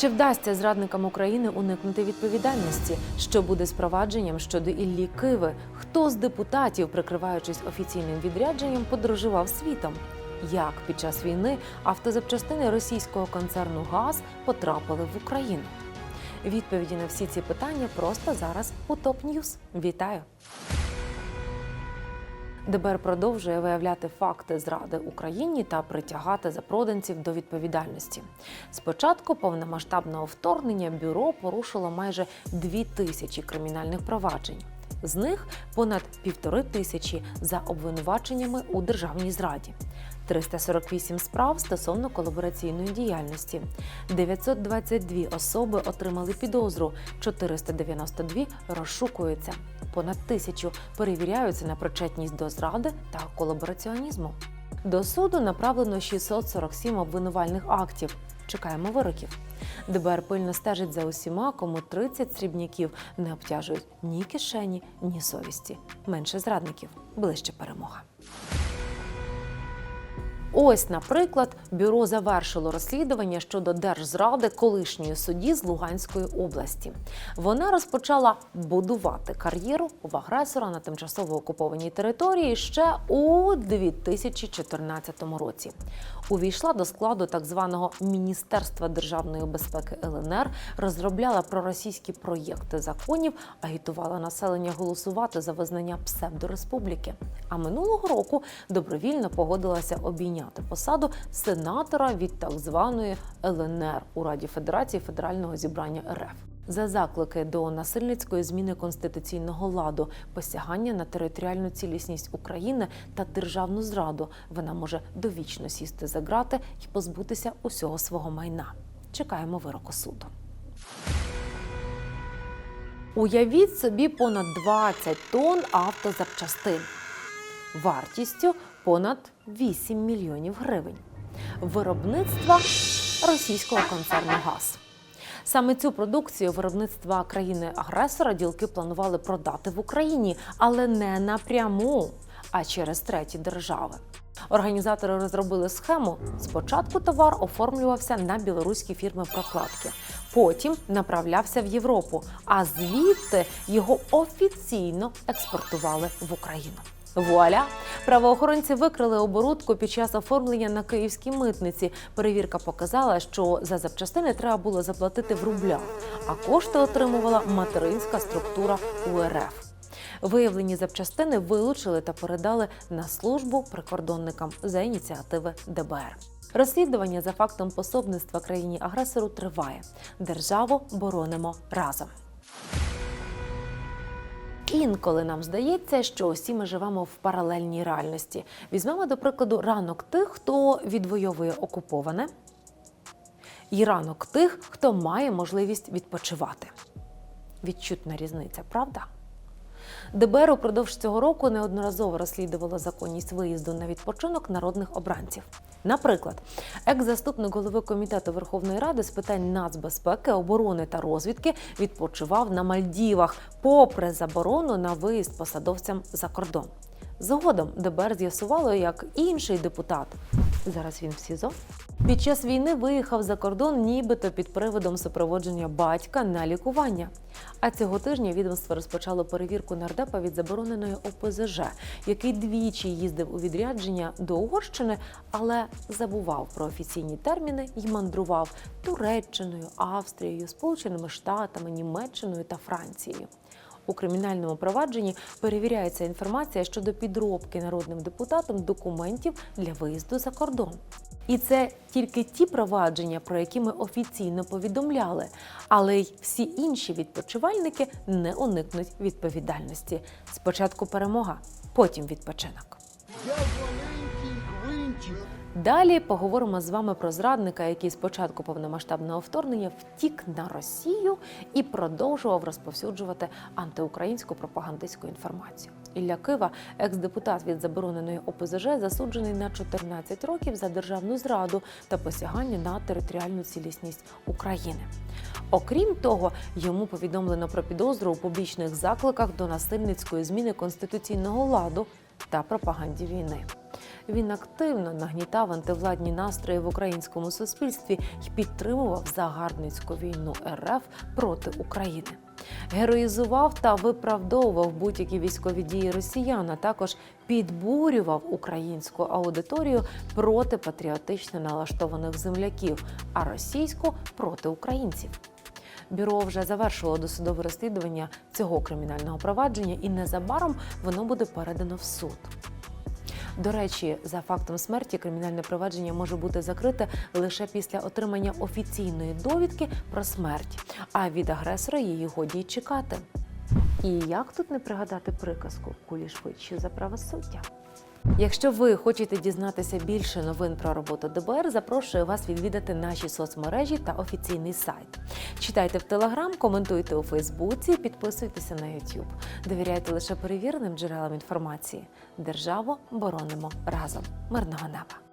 Чи вдасться зрадникам України уникнути відповідальності? Що буде з провадженням щодо Іллі Киви? Хто з депутатів, прикриваючись офіційним відрядженням, подорожував світом? Як під час війни автозапчастини російського концерну ГАЗ потрапили в Україну? Відповіді на всі ці питання просто зараз у ТОП Ньюз. Вітаю! ДБР продовжує виявляти факти зради Україні та притягати запроданців до відповідальності. Спочатку повномасштабного вторгнення бюро порушило майже дві тисячі кримінальних проваджень. З них понад півтори тисячі за обвинуваченнями у державній зраді. 348 справ стосовно колабораційної діяльності, 922 особи отримали підозру, 492 розшукуються, понад тисячу перевіряються на причетність до зради та колабораціонізму. До суду направлено 647 обвинувальних актів. Чекаємо вироків. ДБР пильно стежить за усіма, кому 30 срібняків не обтяжують ні кишені, ні совісті. Менше зрадників, ближче перемога. Ось, наприклад, бюро завершило розслідування щодо держзради колишньої судді з Луганської області. Вона розпочала будувати кар'єру в агресора на тимчасово окупованій території ще у 2014 році. Увійшла до складу так званого Міністерства державної безпеки ЛНР, розробляла проросійські проєкти законів, агітувала населення голосувати за визнання псевдореспубліки. А минулого року добровільно погодилася обійняти посаду сенатора від так званої ЛНР у Раді Федерації Федерального зібрання РФ. За заклики до насильницької зміни конституційного ладу, посягання на територіальну цілісність України та державну зраду, вона може довічно сісти за грати і позбутися усього свого майна. Чекаємо вироку суду. Уявіть собі понад 20 тонн автозапчастин вартістю понад 8 мільйонів гривень. Виробництва російського концерну ГАЗ. Саме цю продукцію виробництва країни-агресора ділки планували продати в Україні, але не напряму, а через треті держави. Організатори розробили схему. Спочатку товар оформлювався на білоруські фірми прокладки, потім направлявся в Європу, а звідти його офіційно експортували в Україну. Вуаля! Правоохоронці викрили оборудку під час оформлення на київській митниці. Перевірка показала, що за запчастини треба було заплатити в рублях, а кошти отримувала материнська структура УРФ. Виявлені запчастини вилучили та передали на службу прикордонникам за ініціативи ДБР. Розслідування за фактом пособництва країні агресору триває. Державу боронимо разом. Інколи нам здається, що усі ми живемо в паралельній реальності. Візьмемо, до прикладу, ранок тих, хто відвоює окуповане, і ранок тих, хто має можливість відпочивати. Відчутна різниця, правда? ДБР упродовж цього року неодноразово розслідувало законність виїзду на відпочинок народних обранців. Наприклад, екс-заступник голови комітету Верховної Ради з питань нацбезпеки, оборони та розвідки відпочивав на Мальдівах, попри заборону на виїзд посадовцям за кордон. Згодом ДБР з'ясувало, як інший депутат зараз він в СІЗО. Під час війни виїхав за кордон, нібито під приводом супроводження батька на лікування. А цього тижня відомство розпочало перевірку нардепа від забороненої ОПЗЖ, який двічі їздив у відрядження до Угорщини, але забував про офіційні терміни і мандрував Туреччиною, Австрією, Сполученими Штатами, Німеччиною та Францією. У кримінальному провадженні перевіряється інформація щодо підробки народним депутатом документів для виїзду за кордон. І це тільки ті провадження, про які ми офіційно повідомляли, але й всі інші відпочивальники не уникнуть відповідальності. Спочатку перемога, потім відпочинок. Я маленький гвинтик. Далі поговоримо з вами про зрадника, який з початку повномасштабного вторгнення втік на Росію і продовжував розповсюджувати антиукраїнську пропагандистську інформацію. Ілля Кива, екс-депутат від забороненої ОПЗЖ, засуджений на 14 років за державну зраду та посягання на територіальну цілісність України. Окрім того, йому повідомлено про підозру у публічних закликах до насильницької зміни конституційного ладу та пропаганді війни. Він активно нагнітав антивладні настрої в українському суспільстві і підтримував загарбницьку війну РФ проти України. Героїзував та виправдовував будь-які військові дії росіян, а також підбурював українську аудиторію проти патріотично налаштованих земляків, а російську проти українців. Бюро вже завершило досудове розслідування цього кримінального провадження, і незабаром воно буде передано в суд. До речі, за фактом смерті кримінальне провадження може бути закрите лише після отримання офіційної довідки про смерть, а від агресора її годі чекати. І як тут не пригадати приказку кулі швидше за правосуддя? Якщо ви хочете дізнатися більше новин про роботу ДБР, запрошую вас відвідати наші соцмережі та офіційний сайт. Читайте в Телеграм, коментуйте у Фейсбуці, підписуйтеся на YouTube. Довіряйте лише перевіреним джерелам інформації. Державу боронимо разом. Мирного неба!